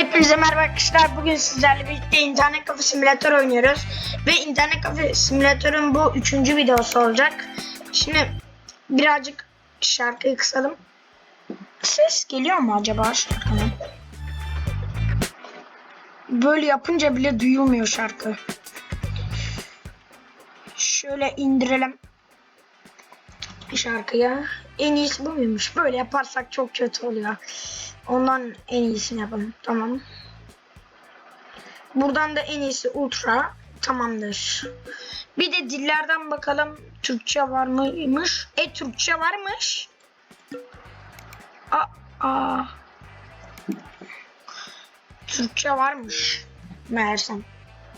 Hepinize merhaba arkadaşlar. Bugün sizlerle birlikte internet kafe simülatör oynuyoruz. Ve internet kafe simülatörün bu üçüncü videosu olacak. Şimdi birazcık şarkıyı kısalım. Ses geliyor mu acaba şarkının? Böyle yapınca bile duyulmuyor şarkı. Şöyle indirelim şarkıya. En iyisi bu muymuş? Böyle yaparsak çok kötü oluyor. Ondan en iyisini yapalım. Tamam. Buradan da en iyisi ultra. Tamamdır. Bir de dillerden bakalım. Türkçe var mıymış? E Türkçe varmış. Aa, aa. Türkçe varmış. Meğersem.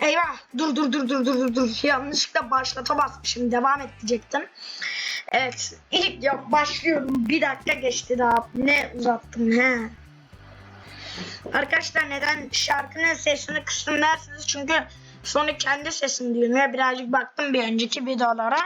Eyvah. Dur dur dur dur dur dur. Yanlışlıkla başlata basmışım. Devam et diyecektim. Evet. ilk yok başlıyorum. Bir dakika geçti daha. Ne uzattım ne? Arkadaşlar neden şarkının sesini kıstım dersiniz çünkü sonra kendi sesimi duymuyor. Birazcık baktım bir önceki videolara.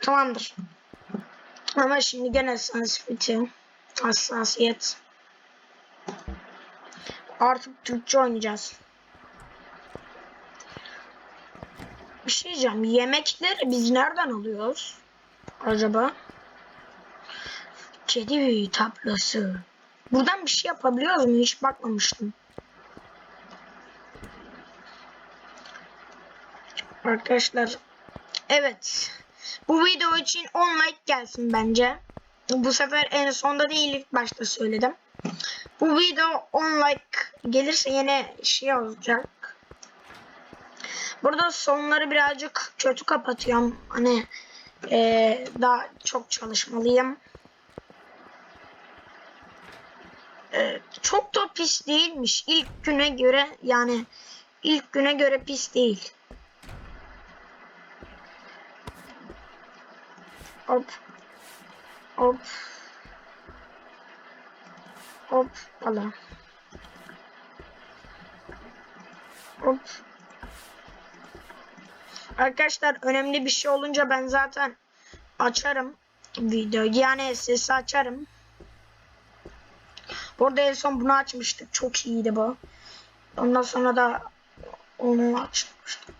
Tamamdır. Ama şimdi gene sensitivity, hassasiyet. Artık Türkçe oynayacağız. Bir şey diyeceğim. Yemekleri biz nereden alıyoruz? Acaba? Kedi tablası. Buradan bir şey yapabiliyoruz mu? Hiç bakmamıştım. Arkadaşlar. Evet. Bu video için 10 like gelsin bence. Bu sefer en sonda değil ilk başta söyledim. Bu video 10 like gelirse yine şey olacak. Burada sonları birazcık kötü kapatıyorum. Hani ee, daha çok çalışmalıyım. Ee, çok da pis değilmiş. İlk güne göre yani ilk güne göre pis değil. Hop. Hop. Hop. Hala. Hop. Arkadaşlar önemli bir şey olunca ben zaten açarım video. Yani sesi açarım. Burada en son bunu açmıştık. Çok iyiydi bu. Ondan sonra da onu açmıştık.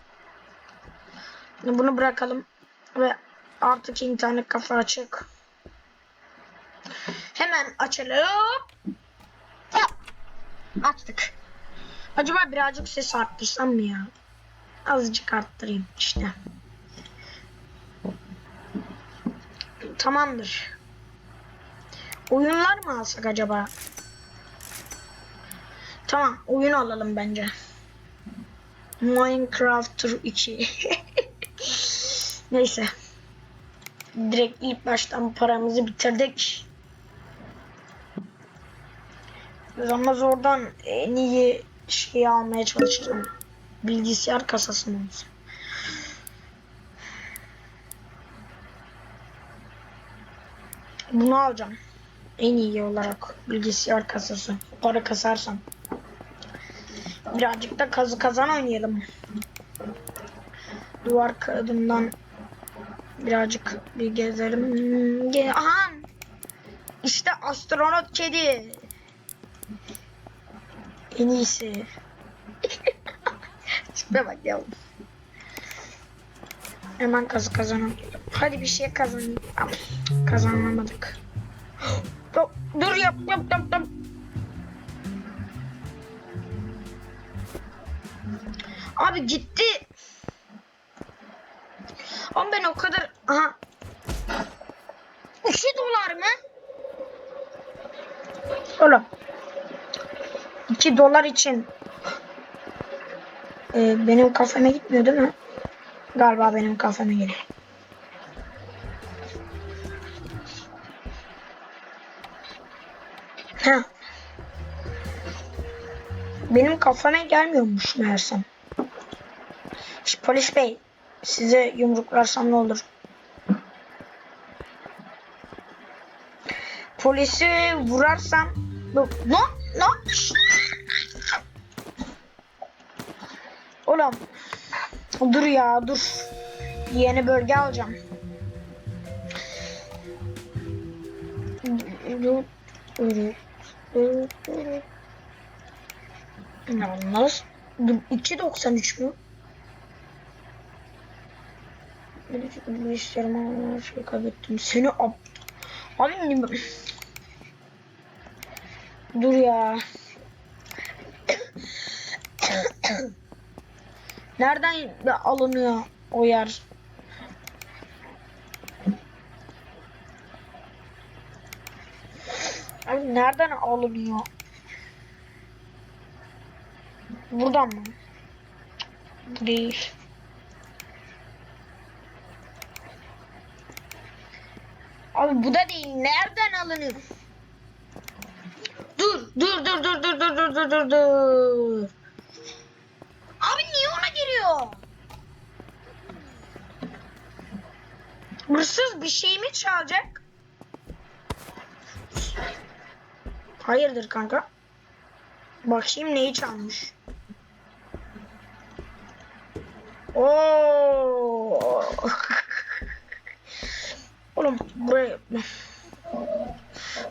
Bunu bırakalım. Ve artık internet kafa açık. Hemen açalım. Açtık. Acaba birazcık ses arttırsam mı ya? Azıcık arttırayım işte. Tamamdır. Oyunlar mı alsak acaba? Tamam oyun alalım bence. Minecraft Tur 2. Neyse. Direkt ilk baştan paramızı bitirdik. Ama oradan en iyi şeyi almaya çalışacağım. Bilgisayar kasası mı olsun? Bunu alacağım. En iyi olarak bilgisayar kasası. Para kasarsam. Birazcık da kazı kazan oynayalım. Duvar kağıdından birazcık bir gezelim. Ge Aha! İşte astronot kedi. En iyisi. Tipe bak. Hemen kazı kazanalım. Hadi bir şey kazanayım. Ama Kazanamadık. Dur yap yap yap yap. Abi gitti. Ama ben o kadar... Aha. 2 dolar mı? Oğlum. 2 dolar için ee, benim kafeme gitmiyor değil mi? Galiba benim kafeme geliyor. Ha. Benim kafama gelmiyormuş meğersem. Polis bey size yumruklarsam ne olur? Polisi vurarsam ne ne ne Oğlum dur ya dur. Yeni bölge alacağım. Yalnız 2.93 mü? Bir istiyorum ama şey kaybettim. Seni ab... Ne- Dur ya. Nereden alınıyor o yer? Abi nereden alınıyor? Buradan mı? Bu Değil. Abi bu da değil. Nereden alınıyor? Dur, dur, dur, dur, dur, dur, dur, dur, dur, dur. Abi niye ona giriyor? Hırsız bir şey mi çalacak? Hayırdır kanka? Bakayım neyi çalmış. Oo. Oğlum buraya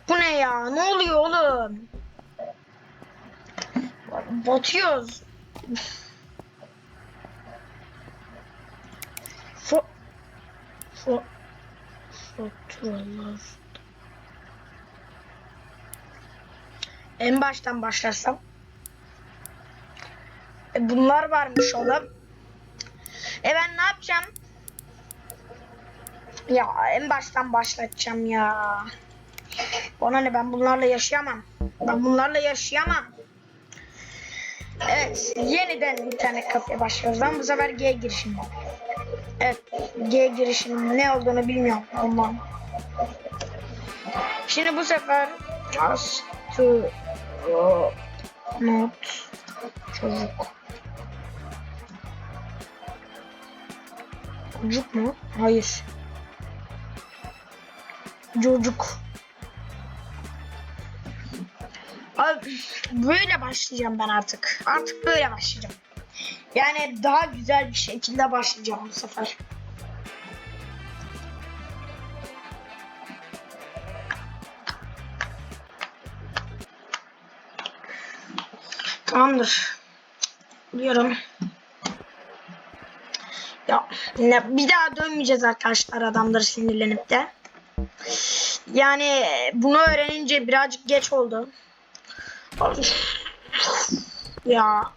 Bu ne ya? Ne oluyor oğlum? Batıyoruz. Fa fa faturalar. En baştan başlasam. E bunlar varmış oğlum. E ben ne yapacağım? Ya en baştan başlatacağım ya. Bana ne ben bunlarla yaşayamam. Ben bunlarla yaşayamam. Evet yeniden internet kafeye başlıyoruz. Ben bu sefer G girişim. Evet G girişinin ne olduğunu bilmiyorum ondan. Şimdi bu sefer just to not çocuk. Çocuk mu? Hayır. Çocuk. Abi böyle başlayacağım ben artık. Artık böyle başlayacağım. Yani daha güzel bir şekilde başlayacağım bu sefer. Tamamdır. Diyorum. Ya ne, bir daha dönmeyeceğiz arkadaşlar adamları sinirlenip de. Yani bunu öğrenince birazcık geç oldu. Ya.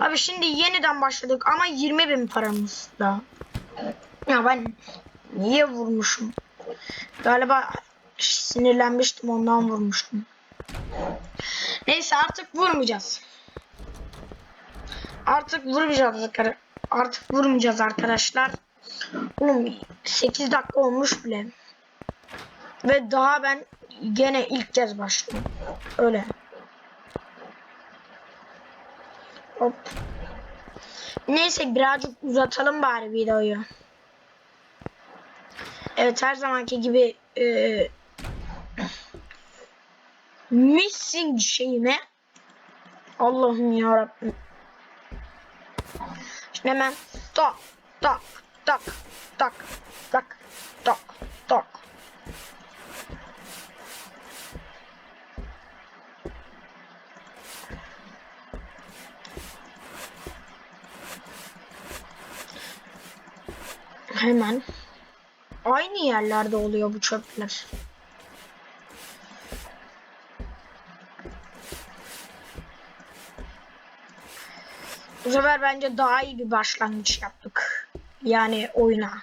Abi şimdi yeniden başladık ama 20 bin paramız da. Ya ben niye vurmuşum? Galiba sinirlenmiştim ondan vurmuştum. Neyse artık vurmayacağız. Artık vurmayacağız arkadaşlar. Artık vurmayacağız arkadaşlar. Oğlum 8 dakika olmuş bile. Ve daha ben gene ilk kez başlıyorum. Öyle. Hop. Neyse birazcık uzatalım bari videoyu. Evet her zamanki gibi e, missing şeyime Allah'ım ya Rabbim. Şimdi hemen tak tak tak tak tak tak tak. Hemen aynı yerlerde oluyor bu çöpler. Bu sefer bence daha iyi bir başlangıç yaptık. Yani oyuna.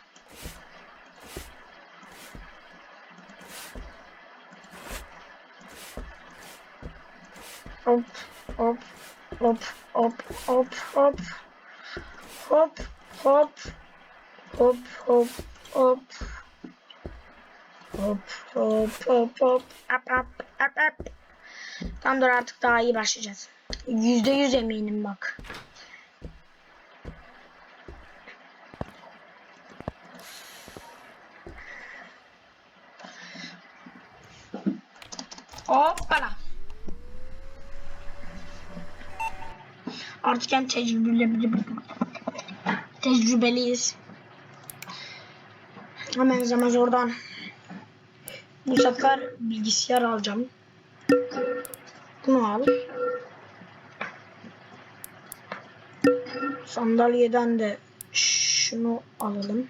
Hop hop hop hop hop hop hop hop hop hop hop hop hop hop hop ap ap ap ap Tamamdır artık daha iyi başlayacağız. Yüzde yüz eminim bak. Hoppala. Artık hem tecrübeli tecrübeliyiz. Hemen zaman oradan bu sefer bilgisayar alacağım. Bunu al. Sandalyeden de şunu alalım.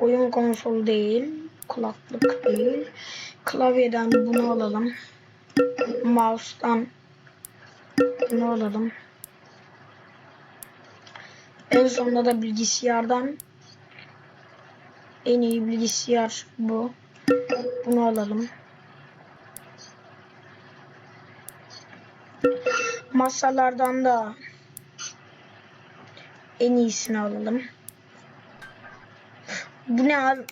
Oyun konsolu değil. Kulaklık değil. Klavyeden bunu alalım. Mouse'dan bunu alalım. En sonunda da bilgisayardan en iyi bilgisayar bu. Bunu alalım. Masalardan da en iyisini alalım. Bu ne abi?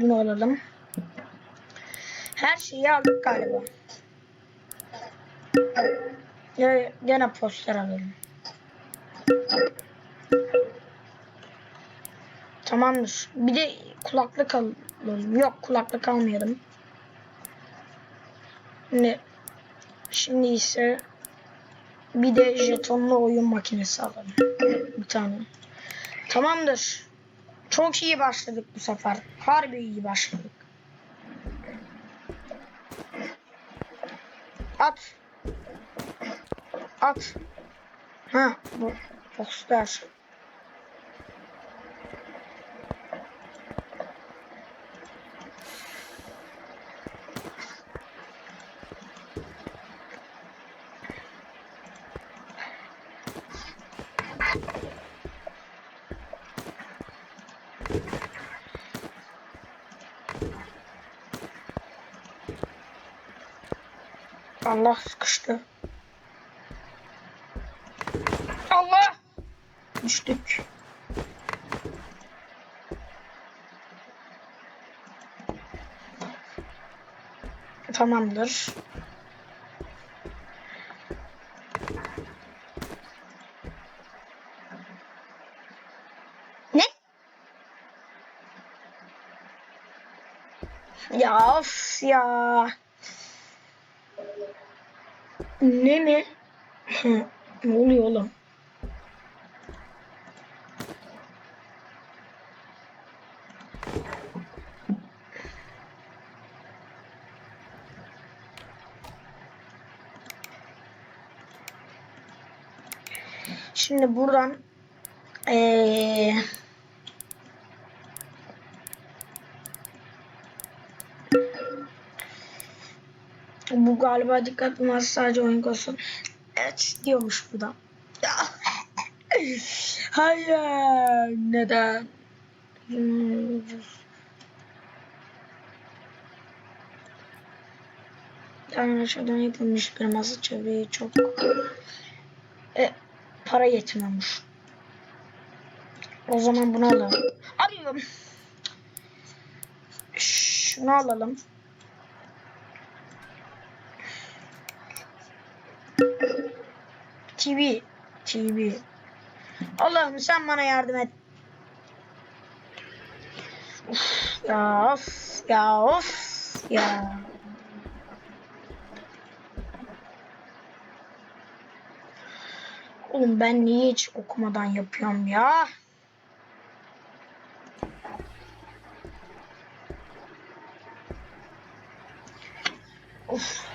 Bunu alalım. Her şeyi aldık galiba. Gene poster alalım. Tamamdır. Bir de kulaklık alalım. Yok kulaklık almayalım. Şimdi, şimdi ise bir de jetonlu oyun makinesi alalım. Bir tane. Tamamdır. Çok iyi başladık bu sefer. Harbi iyi başladık. At. At. Ha bu poster. Allah sıkıştı. Düştük. Tamamdır. Ne? Ya of ya. Ne mi? Ne oluyor oğlum? Şimdi buradan ee, bu galiba dikkat olmaz sadece oyun olsun. Evet diyormuş bu da. Hayır. Neden? Yani aşağıdan yapılmış bir masa çevreyi çok para yetmiyormuş. O zaman bunu alalım. Alıyorum. Şunu alalım. TV. TV. Allah'ım sen bana yardım et. Uf, ya of ya of ya. Oğlum ben niye hiç okumadan yapıyorum ya? Of.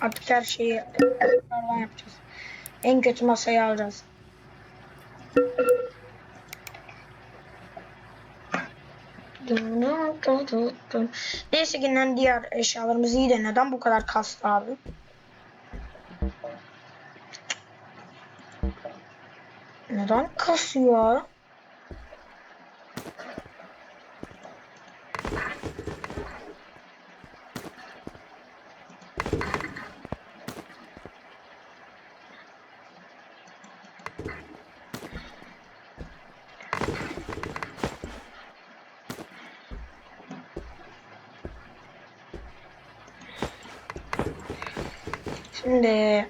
Artık her şeyi tekrardan yapacağız. En kötü masayı alacağız. Neyse ki diğer eşyalarımız iyi de neden bu kadar kastı abi? Neden kasıyor? Şimdi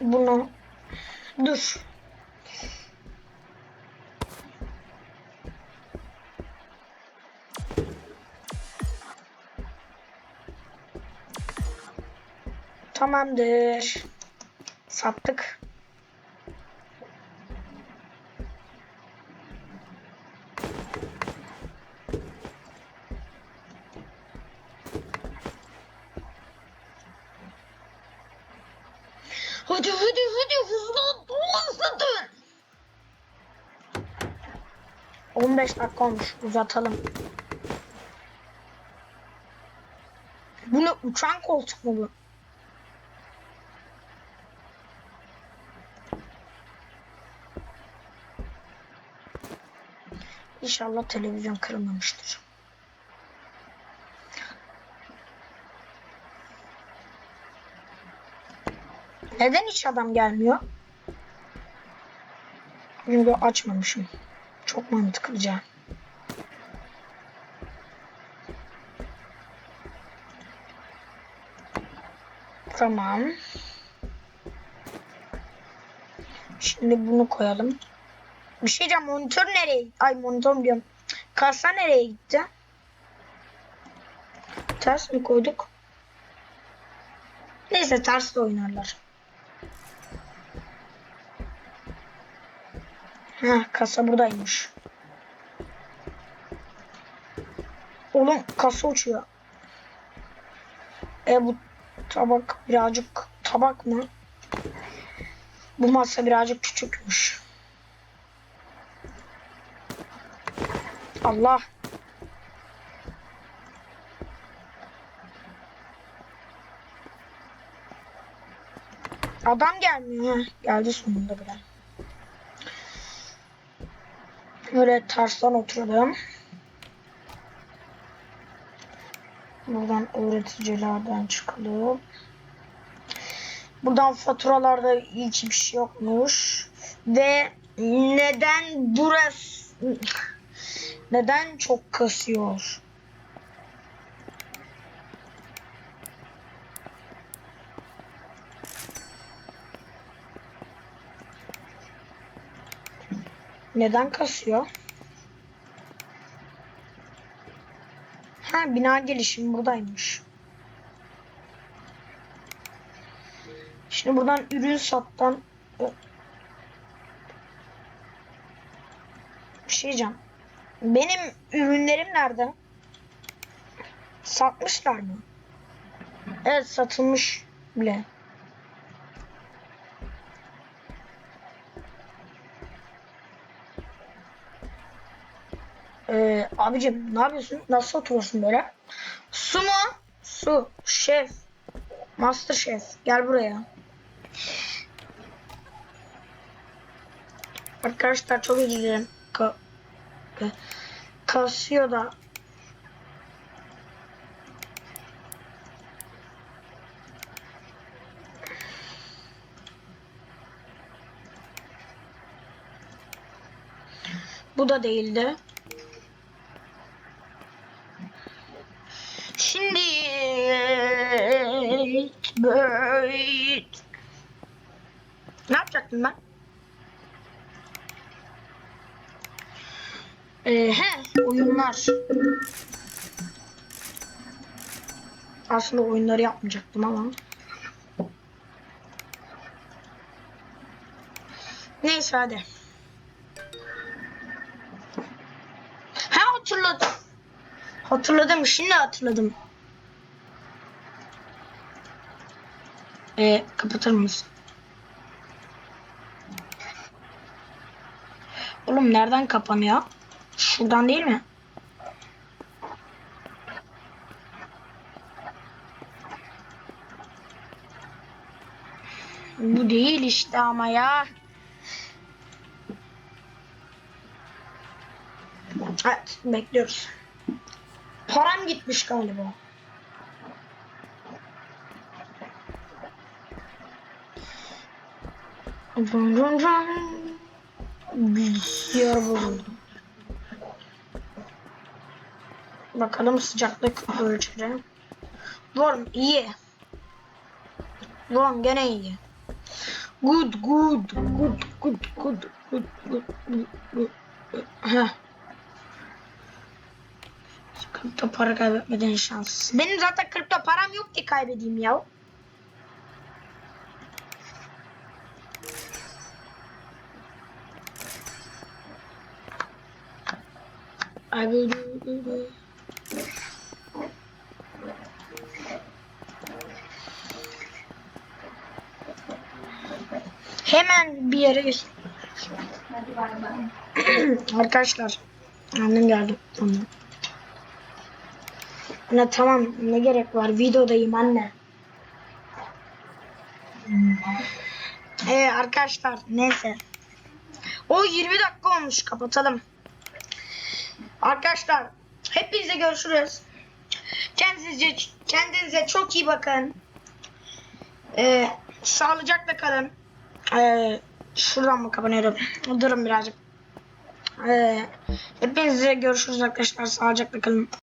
bunu dur. Tamamdır. Sattık. 15 dakika olmuş uzatalım. Bu ne uçan koltuk mu bu? İnşallah televizyon kırılmamıştır. Neden hiç adam gelmiyor? Çünkü açmamışım. Çok mantıklıca. Tamam. Şimdi bunu koyalım. Bir şey diyeceğim monitör nereye? Ay monitör diyorum. Kasa nereye gitti? Ters mi koyduk? Neyse ters de oynarlar. Ha kasa buradaymış. Oğlum kasa uçuyor. E bu tabak birazcık tabak mı? Bu masa birazcık küçükmüş. Allah. Adam gelmiyor. Geldi sonunda bile. Böyle tarzdan oturdum. Buradan öğreticilerden çıkalım. Buradan faturalarda hiçbir şey yokmuş. Ve neden burası neden çok kasıyor? Neden kasıyor? Ha bina gelişimi buradaymış. Şimdi buradan ürün sattan bir şey diyeceğim. Benim ürünlerim nerede? Satmışlar mı? Evet satılmış bile. Ee, abicim ne yapıyorsun? Nasıl oturuyorsun böyle? Su mu? Su. Şef. Master Şef. Gel buraya. Arkadaşlar çok özür dilerim. Ka ka- kasıyor da. Bu da değildi. Şimdi böyle ne yapacaktım ben? Ee, he, oyunlar. Aslında oyunları yapmayacaktım ama. Neyse hadi. Ha hatırladım. Hatırladım şimdi hatırladım. Ee, kapatır mısın? Oğlum nereden kapanıyor? Şuradan değil mi? Bu değil işte ama ya. Evet bekliyoruz. Param gitmiş galiba. Run run run. Bilgisayar bozuldu. Bakalım sıcaklık ölçeri. Warm iyi. Warm gene iyi. Good good good good good good good good good. Kripto para kaybetmeden şans. Benim zaten kripto param yok ki kaybedeyim ya. I will do, do. Hemen bir yere. Arkadaşlar. Annem geldi. Tamam. Anne tamam ne gerek var videodayım anne. Ee, arkadaşlar neyse. O 20 dakika olmuş kapatalım. Arkadaşlar hepinize görüşürüz. Kendinize kendinize çok iyi bakın. Ee, sağlıcakla kalın. Ee, şuradan mı kapanıyorum? Durun birazcık. Ee, hepinize görüşürüz arkadaşlar. Sağlıcakla kalın.